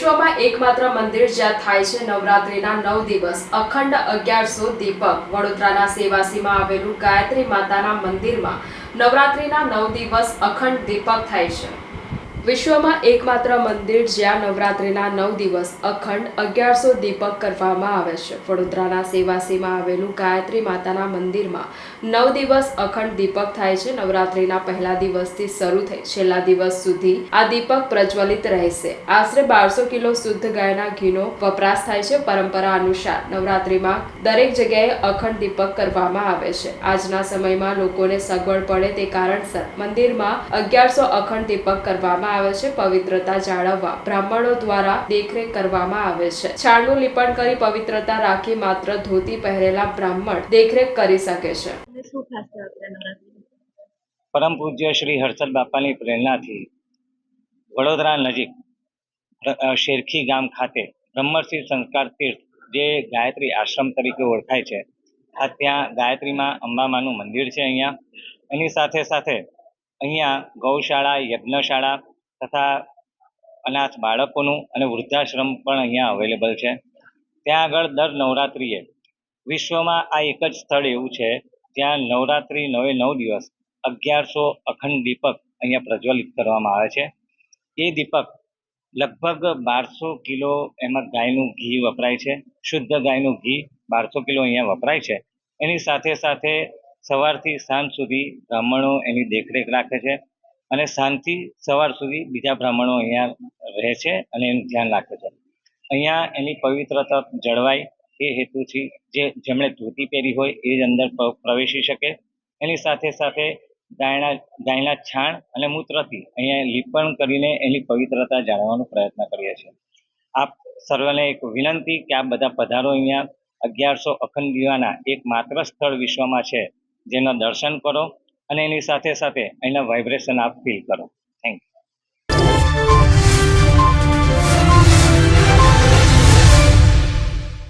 વિશ્વમાં એકમાત્ર મંદિર જ્યાં થાય છે નવરાત્રિના નવ દિવસ. અખંડ અગિયારસો દીપક. વડોદરાના સેવાસીમાં આવેલું ગાયત્રી માતાના મંદિરમાં નવરાત્રિના નવ દિવસ અખંડ દીપક થાય છે. વિશ્વમાં એકમાત્ર મંદિર જ્યાં નવરાત્રિના નવ દિવસ અખંડ અગિયારસો દીપક કરવામાં આવે છે. વડોદરાના સેવાસીમાં આવેલું ગાયત્રી માતાના મંદિરમાં નવ દિવસ અખંડ દીપક થાય છે. નવરાત્રિના પહેલા દિવસથી શરૂ થઈ છેલ્લા દિવસ સુધી આ દીપક પ્રજ્વલિત રહેશે. આશરે બારસો કિલો શુદ્ધ ગાયના ઘીનો વપરાશ થાય છે પરંપરા અનુસાર. નવરાત્રિમાં દરેક જગ્યાએ અખંડ દીપક કરવામાં આવે છે. આજના સમયમાં લોકોને સગવડ પડે તે કારણસર મંદિરમાં અગિયારસો અખંડ દીપક કરવામાં આવે છે. પવિત્રતા જાળવવા બ્રાહ્મણો દ્વારા દેખરેખ કરવામાં આવે છે. છાણનું લીપણ કરી પવિત્રતા રાખી માત્ર ધોતી પહેરેલા બ્રાહ્મણ દેખરેખ કરી શકે છે. પરમ પૂજ્ય શ્રી હર્ષદ બાપાની પ્રેરણાથી વડોદરા નજીક શેરખી ગામ ખાતે બ્રહ્મર્ષિ સંસ્કાર તીર્થ, જે ગાયત્રી આશ્રમ તરીકે ઓળખાય છે, આ ત્યાં ગાયત્રીમાં અંબામાનું મંદિર છે અહીંયા. એની સાથે સાથે અહીંયા ગૌશાળા, યજ્ઞશાળા તથા અનાથ બાળકોનું અને વૃદ્ધાશ્રમ પણ અહીંયા અવેલેબલ છે. ત્યાં આગળ દર નવરાત્રિએ વિશ્વમાં આ એક જ સ્થળ એવું છે જ્યાં નવરાત્રિ નવે નવ દિવસ અગિયારસો અખંડ દીપક અહીંયા પ્રજ્વલિત કરવામાં આવે છે. એ દીપક લગભગ બારસો કિલો એમાં ગાયનું ઘી વપરાય છે. શુદ્ધ ગાયનું ઘી બારસો કિલો અહીંયા વપરાય છે. એની સાથે સાથે સવારથી સાંજ સુધી બ્રાહ્મણો એની દેખરેખ રાખે છે અને સાંજથી સવાર સુધી બીજા બ્રાહ્મણો અહીંયા રહે છે અને એનું ધ્યાન રાખે છે. અહીંયા એની પવિત્રતા જળવાય એ હેતુથી જે જેમણે ધોતી પહેરી હોય એ જ અંદર પ્રવેશી શકે. એની સાથે સાથે ગાયના ગાયના છાણ અને મૂત્રથી અહીંયા લીપણ કરીને એની પવિત્રતા જાળવવાનો પ્રયત્ન કરીએ છીએ. આપ સર્વને એક વિનંતી કે આ બધા પધારો અહીંયા અગિયારસો અખંડ દીવાના એક માત્ર સ્થળ વિશ્વમાં છે. જેના દર્શન કરો અને એની સાથે સાથે અહીંના વાઇબ્રેશન આપ ફીલ કરો.